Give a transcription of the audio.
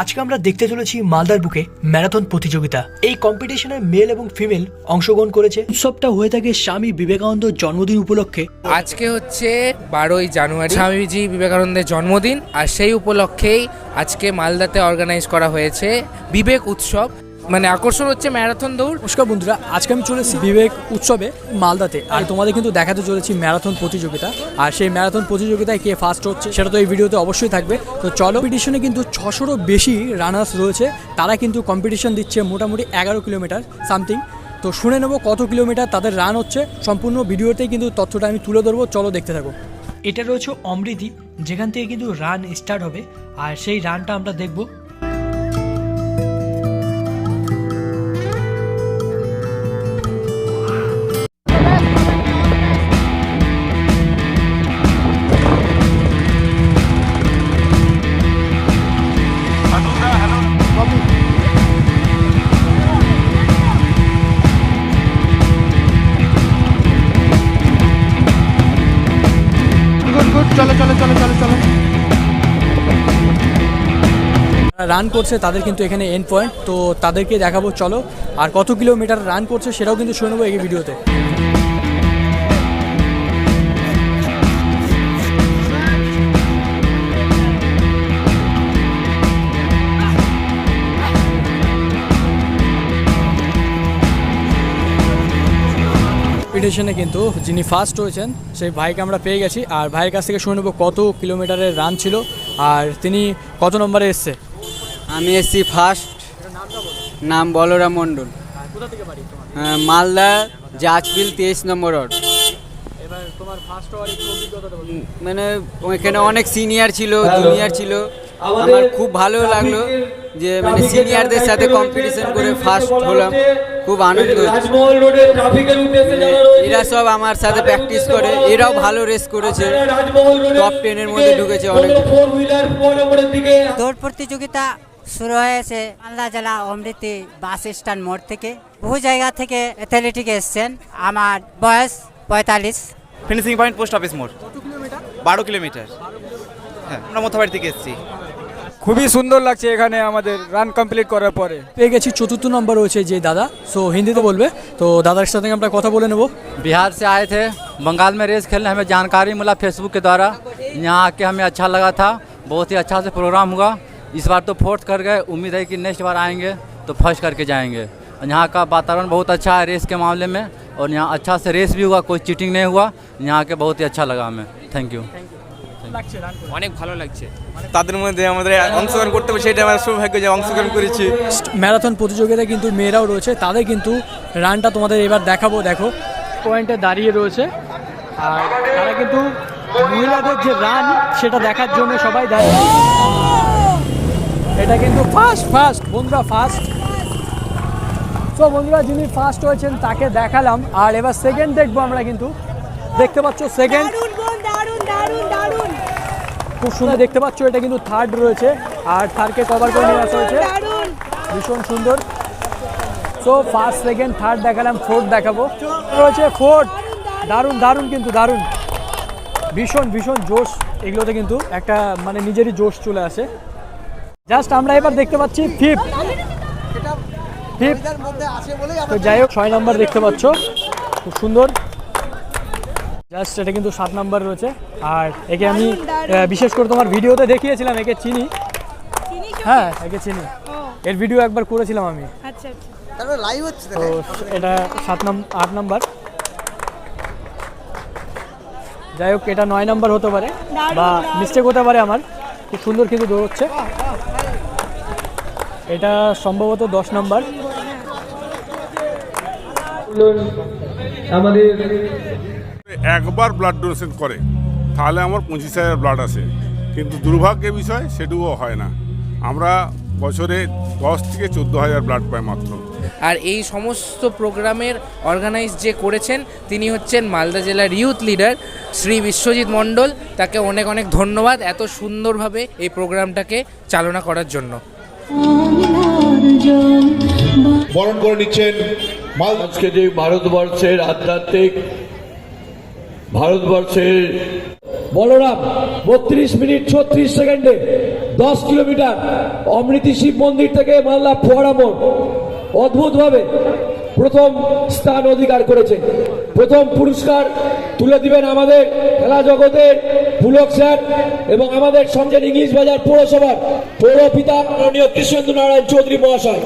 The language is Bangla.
আজকে আমরা দেখতে চলেছি মালদার বুকে ম্যারাথন প্রতিযোগিতা। এই কম্পিটিশনে মেল এবং ফিমেল অংশগ্রহণ করেছে। উৎসবটা হয়ে থাকে স্বামী বিবেকানন্দ জন্মদিন উপলক্ষে। আজকে হচ্ছে বারোই জানুয়ারি, স্বামীজি বিবেকানন্দের জন্মদিন, আর সেই উপলক্ষেই আজকে মালদাতে অর্গানাইজ করা হয়েছে বিবেক উৎসব। মানে আকর্ষণ হচ্ছে ম্যারাথন দৌড়। নমস্কার বন্ধুরা আজকে আমি চলেছি বিবেক উৎসবে মালদাতে। আর তোমাদের কিন্তু দেখাতে চলেছি ম্যারাথন প্রতিযোগিতা। আর সেই ম্যারাথন প্রতিযোগিতায় কে ফার্স্ট হচ্ছে সেটা তো এই ভিডিওতে অবশ্যই থাকবে। তো চলো কম্পিটিশনে কিন্তু ছশোরও বেশি রানার্স রয়েছে। তারা কিন্তু কম্পিটিশন দিচ্ছে মোটামুটি এগারো কিলোমিটার সামথিং তো শুনে নেব কত কিলোমিটার তাদের রান হচ্ছে। সম্পূর্ণ ভিডিওতেই কিন্তু তথ্যটা আমি তুলে ধরবো। চলো দেখতে থাকো। এটা রয়েছে অমৃতি যেখান থেকে কিন্তু রান স্টার্ট হবে। আর সেই রানটা আমরা দেখব রান করছে, তাদের কিন্তু এখানে এন্ড পয়েন্ট তো তাদেরকে দেখাবো, চলো। আর কত কিলোমিটার রান করছে, সেটাও কিন্তু শুনে নেব এই ভিডিওতে। কম্পিটিশনে কিন্তু যিনি ফার্স্ট হয়েছেন সেই ভাইকে আমরা পেয়ে গেছি। আর ভাইয়ের কাছ থেকে শুনে নেব কত কিলোমিটারের রান ছিল। আর তিনি কত নম্বরে এসছে? আমি এসছি ফার্স্ট নাম বলরাম মণ্ডল। কোথা থেকে বাড়ি? তোমার? আহ, মালদা জাজবিল তেইশ নম্বর রোড। মানে ওইখানে অনেক সিনিয়র ছিল জুনিয়র ছিল। আমার খুব ভালো লাগল যে মানে সিনিয়রদের সাথে কম্পিটিশন করে ফার্স্ট হলাম। খুব আনন্দ। এরা সব আমার সাথে প্র্যাকটিস করে। এরাও ভালো রেস করেছে। টপ টেনের মধ্যে ঢুকেছে অনেক। কোনো ফোর হুইলার ফোর নম্বরের দিকে দৌড় প্রতিযোগিতা শুরু হয়েছে মালদা জেলা অমৃতি বাস স্ট্যান্ড মোড় থেকে। বহু জায়গা থেকে অ্যাথলেটিক এসছেন। আমার বয়স পঁয়তাল্লিশ। ফিনিশিং পয়েন্ট পোস্ট অফিস মোড়। বারো কিলোমিটার। হ্যাঁ আমরা মোথাবাড়ি থেকে এসেছি। খুবই সুন্দর লাগছে এখানে আমাদের রান কমপ্লিট করার পরে পেয়ে গেছি চতুর্থ নম্বর রয়েছে যে দাদা সো হিন্দিতে বলবে তো দাদার সাথে আমরা কথা বলে নেবো बिहार से आए थे बंगाल में रेस खेलने हमें जानकारी मिला फेसबुक के द्वारा यहाँ आके हमें अच्छा लगा था बहुत ही अच्छा से प्रोग्राम हुआ इस बार तो फोर्थ कर गए उम्मीद है कि नेक्स्ट बार आएंगे तो फर्स्ट करके जाएंगे और यहाँ का वातावरण बहुत अच्छा है रेस के मामले में और यहाँ अच्छा से रेस भी हुआ कोई चीटिंग नहीं हुआ यहाँ के बहुत ही अच्छा लगा हमें थैंक यू অনেক ভালো লাগছে। তাদের মধ্যে আমাদের অংশগ্রহণ করতে হবে সেটা আমার সৌভাগ্য যে অংশগ্রহণ করেছি। ম্যারাথন প্রতিযোগিতায় কিন্তু মেয়েরাও রয়েছে তাদের কিন্তু রানটা তোমাদের এবার দেখাবো দেখো। পয়েন্টে দাঁড়িয়ে রয়েছে আর তারা কিন্তু মহিলাদের যে রান সেটা দেখার জন্য সবাই দাঁড়িয়ে এটা কিন্তু ফার্স্ট ফার্স্ট বন্ধুরা ফার্স্ট তো বন্ধুরা যিনি ফার্স্ট হয়েছেন তাকে দেখালাম আর এবার সেকেন্ড দেখব আমরা কিন্তু। দেখতে পাচ্ছ সেকেন্ড খুব সুন্দর দেখতে পাচ্ছ এটা কিন্তু থার্ড রয়েছে। আর থার্ডকে কভার করে নিয়ে আসা হয়েছে। ভীষণ সুন্দর। সো ফার্স্ট সেকেন্ড থার্ড দেখালাম ফোর্থ দেখাবো। রয়েছে ফোর্থ দারুণ দারুণ কিন্তু দারুণ। ভীষণ ভীষণ জোশ এগুলোতে কিন্তু একটা মানে নিজেরই জোশ চলে আসে। জাস্ট আমরা এবার দেখতে পাচ্ছি ফিফথ ফিফথ তো যাই হোক ছয় নম্বর দেখতে পাচ্ছ। খুব সুন্দর। জাস্ট এটা কিন্তু সাত নাম্বার রয়েছে। আর একে আমি বিশেষ করে তোমার ভিডিওতে দেখিয়েছিলাম একে চিনি। হ্যাঁ একে চিনি। এর ভিডিও একবার করেছিলাম আমি। আচ্ছা আচ্ছা। তো এটা সাত নাম আট নাম্বার। যাই হোক এটা নয় নাম্বার হতে পারে। বা মিস্টেক হতে পারে আমার। খুব সুন্দর কিন্তু দৌড়চ্ছে। এটা সম্ভবত দশ নাম্বার। আমাদের একবার ব্লাড ডোনেশন করে তাহলে আমার পঁচিশ হাজার ব্লাড আসে কিন্তু দুর্ভাগ্যের বিষয় সেটুকুও হয় না। আমরা বছরে দশ থেকে চোদ্দ হাজার ব্লাড পাই মাত্র। আর এই সমস্ত প্রোগ্রামের অর্গানাইজ যে করেছেন তিনি হচ্ছেন মালদা জেলার ইউথ লিডার শ্রী বিশ্বজিৎ মণ্ডল। তাকে অনেক অনেক ধন্যবাদ এত সুন্দরভাবে এই প্রোগ্রামটাকে চালনা করার জন্য। বরণ করে নিচ্ছেন মাল আজকে যে ভারতবর্ষের আধ্যাত্মিক ভারতবর্ষের বলরাম, বত্রিশ মিনিট ছত্রিশ সেকেন্ডে দশ কিলোমিটার অমৃতি শিব মন্দির থেকে মাল্লা ফোয়ারা মোড়। অদ্ভুতভাবে প্রথম স্থান অধিকার করেছে। প্রথম পুরস্কার তুলে দিবেন আমাদের খেলা জগতের পুলক স্যার এবং আমাদের সঞ্জয় ইংলিশ বাজার পৌরসভার পৌরপিতা মাননীয় কৃষ্ণেন্দ্র নারায়ণ চৌধুরী মহাশয়।